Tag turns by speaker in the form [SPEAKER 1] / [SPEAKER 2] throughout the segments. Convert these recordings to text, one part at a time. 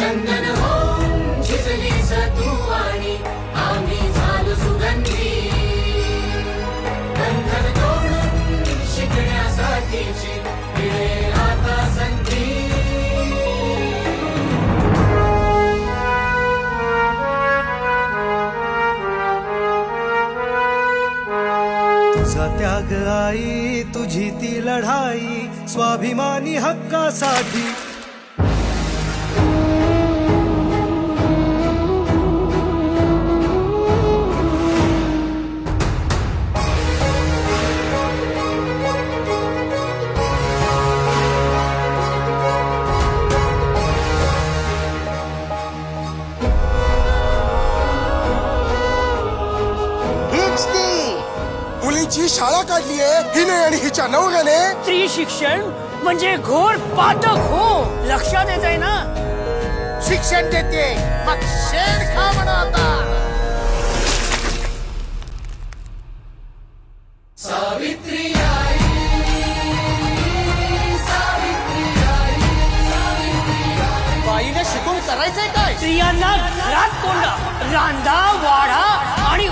[SPEAKER 1] चंदन होऊन झिजली तू आणि आम्ही झालो सुगंधी. बंधन तोडून शिकण्यासाठीची मिळेल आता संधी
[SPEAKER 2] तुझा त्याग आई तुझी ती लढाई स्वाभिमानी हक्कासाठी.
[SPEAKER 3] मुलीची शाळा काढली आहे हिने आणि हिच्या नवऱ्याने.
[SPEAKER 4] स्त्री शिक्षण म्हणजे घोर पातक हो लक्षात येत आहे ना?
[SPEAKER 3] शिक्षण देते मग शेण खा म्हणा आता.
[SPEAKER 1] सावित्री आई सावित्री आई
[SPEAKER 3] बाईने शिकून करायचंय काय?
[SPEAKER 4] स्त्रियांना घरात कोंडा रांदा वाडा आणि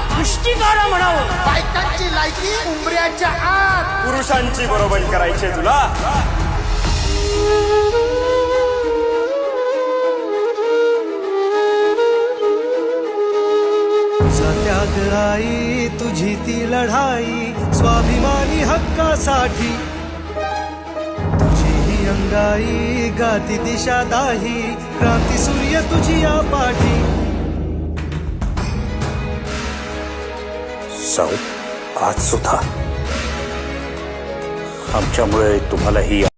[SPEAKER 3] लायकी उंबऱ्याच्या आत.
[SPEAKER 5] पुरुषांची बरोबरी करायची तुला.
[SPEAKER 2] तुझा त्याग आई तुझी ती लढाई स्वाभिमानी हक्कासाठी. तुझी ही अंगाई गाती दिशा दाही क्रांती सूर्य तुझी या पाठी
[SPEAKER 6] साऊ आज सुद्धा आमच्यामुळे तुम्हाला ही